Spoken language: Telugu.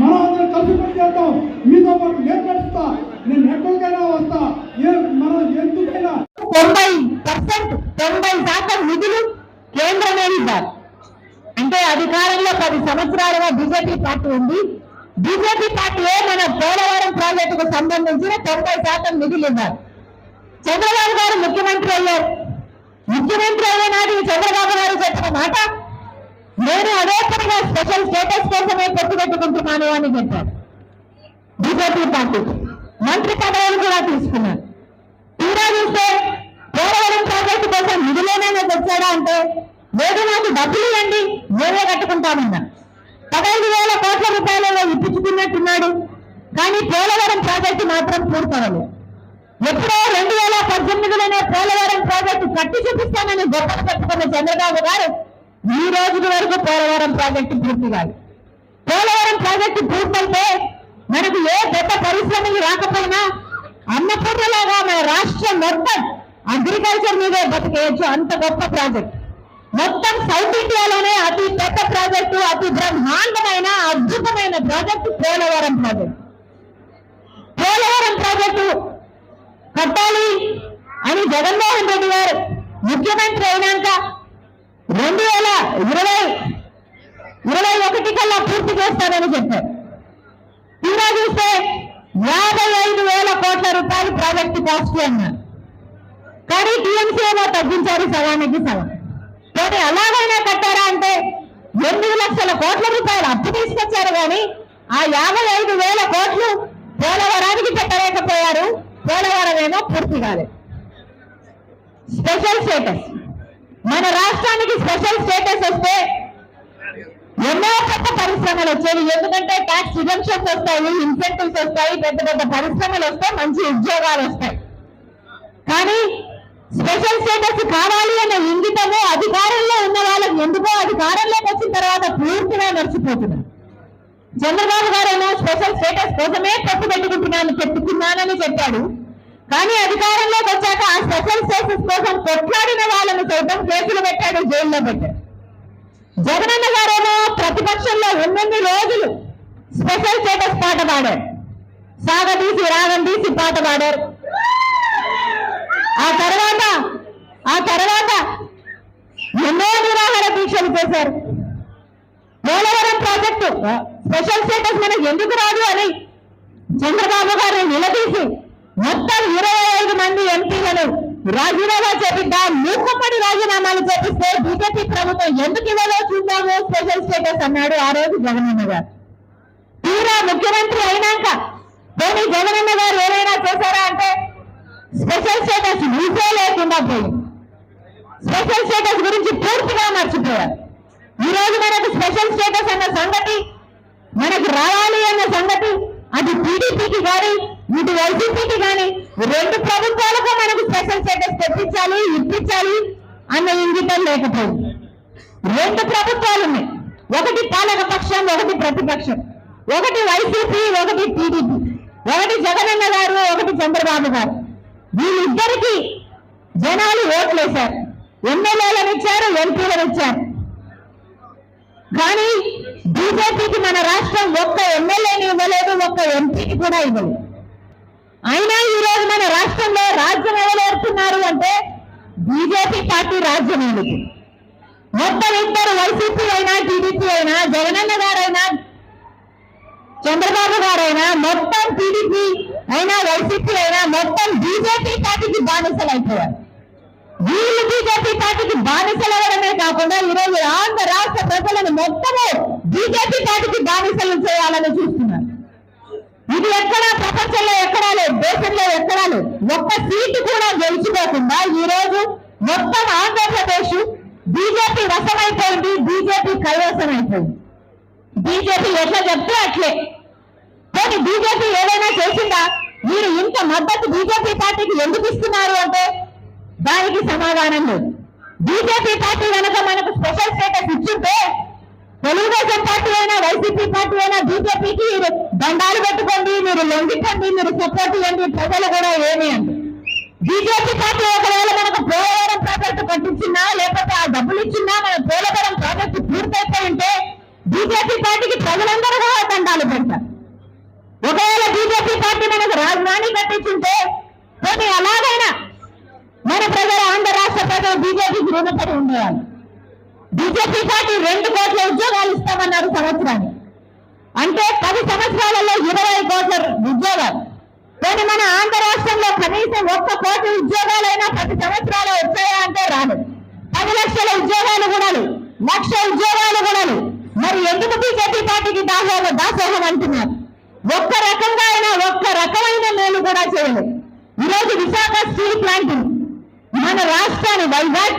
మనం అందరం కలిసి పనిచేద్దాం. మీతో పాటు నేను నడుస్తా. నేను ఎక్కడికైనా వస్తా. ఏ మనం ఎందుకైనా. తొంభై పర్సెంట్ తొంభై శాతం నిధులు కేంద్రమే ఇవ్వాలి అంటే అధికారంలో పది సంవత్సరాలుగా బీజేపీ పార్టీ ఉంది. బీజేపీ పార్టీయే మన పోలవరం ప్రాజెక్టుకు సంబంధించిన తొంభై శాతం నిధులు ఇవ్వాలి చంద్రబాబు గారు ముఖ్యమంత్రి అయ్యారు. ముఖ్యమంత్రి అయిన నాటికి చంద్రబాబు గారు చెప్పిన మాట నేను అదే పనిగా స్పెషల్ స్టేటస్ కోసమే పొత్తు పెట్టుకుంటున్నాను అని చెప్పారు. బీజేపీ పార్టీ మంత్రి పదవులు కూడా తీసుకున్నారు. తీరా చూస్తే పోలవరం ప్రాజెక్టు కోసం నిధులేనైనా తెచ్చాడా అంటే లేదు నాకు డబ్బులు ఇవ్వండి మేమే కట్టుకుంటామన్నా పదహైదు వేల కోట్ల రూపాయలలో ఇప్పించుకున్నట్టున్నాడు. కానీ పోలవరం ప్రాజెక్టు మాత్రం పూర్తవలేదు ఎప్పుడో రెండు వేల పద్దెనిమిదిలోనే పోలవరం ప్రాజెక్టు కట్టి చూపిస్తానని గొప్పలు పెట్టుకున్న చంద్రబాబు గారు ఈ రోజు వరకు పోలవరం ప్రాజెక్టు పూర్తి కాదు. పోలవరం ప్రాజెక్టు పూర్తయితే మనకు ఏ పెద్ద పరిశ్రమలు రాకపోయినా అన్నపూర్ణలాగా మన రాష్ట్రం మొత్తం అగ్రికల్చర్ మీదే బతికేయచ్చు అంత గొప్ప ప్రాజెక్ట్. మొత్తం సౌత్ ఇండియాలోనే అతి పెద్ద ప్రాజెక్టు అతి బ్రహ్మాండమైన అద్భుతమైన project Polavaram project. Polavaram project కట్టాలి అని జగన్మోహన్ రెడ్డి గారు ముఖ్యమంత్రి అయినాక రెండు వేల ఇరవై ఇరవై ఒకటి కల్లా పూర్తి చేస్తానని చెప్పారు. తీరా చూస్తే యాభై ఐదు వేల కోట్ల రూపాయలు ప్రాజెక్టు కాస్ట్ అన్నారు. కానీ టీఎంసీలో ఏమో తగ్గించారు సగానికి సగం. కానీ అలాగైనా కట్టారా అంటే ఎనిమిది లక్షల కోట్ల రూపాయలు అప్పు తీసుకొచ్చారు కానీ ఆ యాభై ఐదు వేల కోట్లు పోలవరానికి పెట్టలేకపోయారు పోలవరం ఏమో పూర్తి కాలేదు స్పెషల్ స్టేటస్. మన రాష్ట్రానికి స్పెషల్ స్టేటస్ వస్తే ఎన్నో పెద్ద పరిశ్రమలు వచ్చేవి. ఎందుకంటే ట్యాక్స్ రిజంప్షన్స్ వస్తాయి ఇన్సెంటివ్స్ వస్తాయి పెద్ద పెద్ద పరిశ్రమలు వస్తాయి మంచి ఉద్యోగాలు వస్తాయి. కానీ స్పెషల్ స్టేటస్ కావాలి అనే ఇంగితము అధికారంలో ఉన్న వాళ్ళకి ఎందుకో అధికారంలోకి వచ్చిన తర్వాత పూర్తిగా మర్చిపోతున్నారు. చంద్రబాబు గారు స్పెషల్ స్టేటస్ కోసమే తప్పు పెట్టుకుంటున్నాను పెట్టుకున్నానని చెప్పాడు. కానీ అధికారంలోకి వచ్చాక ఆ స్పెషల్ స్టేటస్ కోసం కొట్లాడిన వాళ్ళని సైతం కేసులు పెట్టాడు జైల్లో పెట్టాడు. జగనన్న గారేమో ప్రతిపక్షంలో ఉన్నన్ని రోజులు స్పెషల్ స్టేటస్ పాట పాడారు. సాగదీసి రాగం తీసి పాట పాడారు. ఆ తర్వాత ఆ తర్వాత ఎన్నో నిరాహార దీక్షలు చేశారు. పోలవరం ప్రాజెక్టు. స్పెషల్ స్టేటస్ మనకు ఎందుకు రాదు అని చంద్రబాబు గారిని నిలదీసి మొత్తం ఇరవై ఐదు మంది ఎంపీలను రాజీనామా చేపిద్దా మూకుమ్మడి రాజీనామాలు చేపిస్తే బీజేపీ ప్రభుత్వం ఎందుకు ఇవ్వలో చూద్దాము స్పెషల్ స్టేటస్ అన్నాడు ఆ రోజు జగనన్న గారు. తీరా ముఖ్యమంత్రి అయినాక పోనీ జగనన్న గారు ఏమైనా చేశారా అంటే స్పెషల్ స్టేటస్ యూసే లేకుండా పోయింది. స్పెషల్ స్టేటస్ గురించి పూర్తిగా మర్చిపోయారు. ఈ రోజు మనకు స్పెషల్ స్టేటస్ అన్న సంగతి మనకు రావాలి అన్న సంగతి అది టీడీపీకి కానీ ఇటు వైసీపీకి కానీ రెండు ప్రభుత్వాలకు మనకు స్పెషల్ స్టేటస్ తెప్పించాలి ఇప్పించాలి అన్న ఇంగితం లేకపోయింది రెండు ప్రభుత్వాలు ఉన్నాయి. ఒకటి పాలక పక్షం ఒకటి ప్రతిపక్షం. ఒకటి వైసీపీ ఒకటి టీడీపీ. ఒకటి జగనన్న గారు ఒకటి చంద్రబాబు గారు. వీళ్ళిద్దరికీ జనాలు ఓట్లేశారు. ఎమ్మెల్యేలను ఇచ్చారు ఎంపీలను ఇచ్చారు. కానీ బీజేపీకి మన రాష్ట్రం ఒక్క ఎమ్మెల్యేని ఇవ్వలేదు ఒక్క ఎంపీని కూడా ఇవ్వలేదు. అయినా ఈ రోజు మన రాష్ట్రంలో రాజ్యం ఎవరేస్తున్నారు అంటే బీజేపీ పార్టీ రాజ్యం ఎందుకు? మొత్తం ఇద్దరు వైసీపీ అయినా టీడీపీ అయినా జగనన్న గారైనా చంద్రబాబు గారైనా మొత్తం టీడీపీ అయినా వైసీపీ అయినా మొత్తం బీజేపీ పార్టీకి బానిసలు అయిపోయారు వీళ్ళు బీజేపీ పార్టీకి బానిసలవడమే కాకుండా ఈరోజు ఆంధ్ర రాష్ట్ర ప్రజలను మొత్తము బీజేపీ పార్టీకి బానిసలు చేయాలని చూస్తున్నారు. ఇది ఎక్కడా ప్రపంచంలో ఎక్కడా లేదు దేశంలో ఎక్కడా లేదు. ఒక్క సీటు కూడా గెలుచుకోకుండా ఈ రోజు మొత్తం ఆంధ్రప్రదేశ్ బీజేపీ వశమైపోయింది బీజేపీ కైవసం అయిపోయింది బీజేపీ ఎట్లా చెప్తే అట్లే. కానీ బీజేపీ ఏదైనా చేసిందా? మీరు ఇంత మద్దతు బీజేపీ పార్టీకి ఎందుకు ఇస్తున్నారు అంటే దానికి సమాధానం లేదు. బీజేపీ పార్టీ కనుక మనకు స్పెషల్ స్టేటస్ ఇచ్చుంటే తెలుగుదేశం పార్టీ అయినా వైసీపీ పార్టీ అయినా బీజేపీకి దండాలు పెట్టుకోండి మీరు లొంగిపోండి మీరు సపోర్ట్ ఇవ్వండి ప్రజలు కూడా ఏమి అండి. బీజేపీ పార్టీ ఒకవేళ మనకు పోలవరం ప్రాజెక్టు కట్టించినా లేకపోతే ఆ డబ్బులు ఇచ్చినా మన పోలవరం ప్రాజెక్టు పూర్తయితే ఉంటే బీజేపీ పార్టీకి ప్రజలందరూ కూడా దండాలు పెడతారు. ఒకవేళ బీజేపీ పార్టీ మనకు రాజధాని కట్టించుంటే కొన్ని అలాగైనా రాష్ట్ర బీజేపీకి రుణపడి ఉండేవాళ్ళు. బీజేపీ పార్టీ రెండు కోట్ల ఉద్యోగాలు ఇస్తామన్నారు సంవత్సరానికి. అంటే పది సంవత్సరాలలో ఇరవై కోట్ల ఉద్యోగాలు. కానీ మన ఆంధ్ర రాష్ట్రంలో కనీసం ఒక్క కోటి ఉద్యోగాలైనా పది సంవత్సరాలు వచ్చాయా అంటే రాదు పది లక్షల ఉద్యోగాలు కూడా లక్ష ఉద్యోగాలు కూడా మరి ఎందుకు బీజేపీ పార్టీకి దాసోహం దాసోహం అంటున్నారు? ఒక్క రకంగా అయినా ఒక్క రకమైన మేలు కూడా చేయలేదు. ఈరోజు విశాఖ స్టీల్ ప్లాంట్ మన రాష్ట్రాన్ని వైజాగ్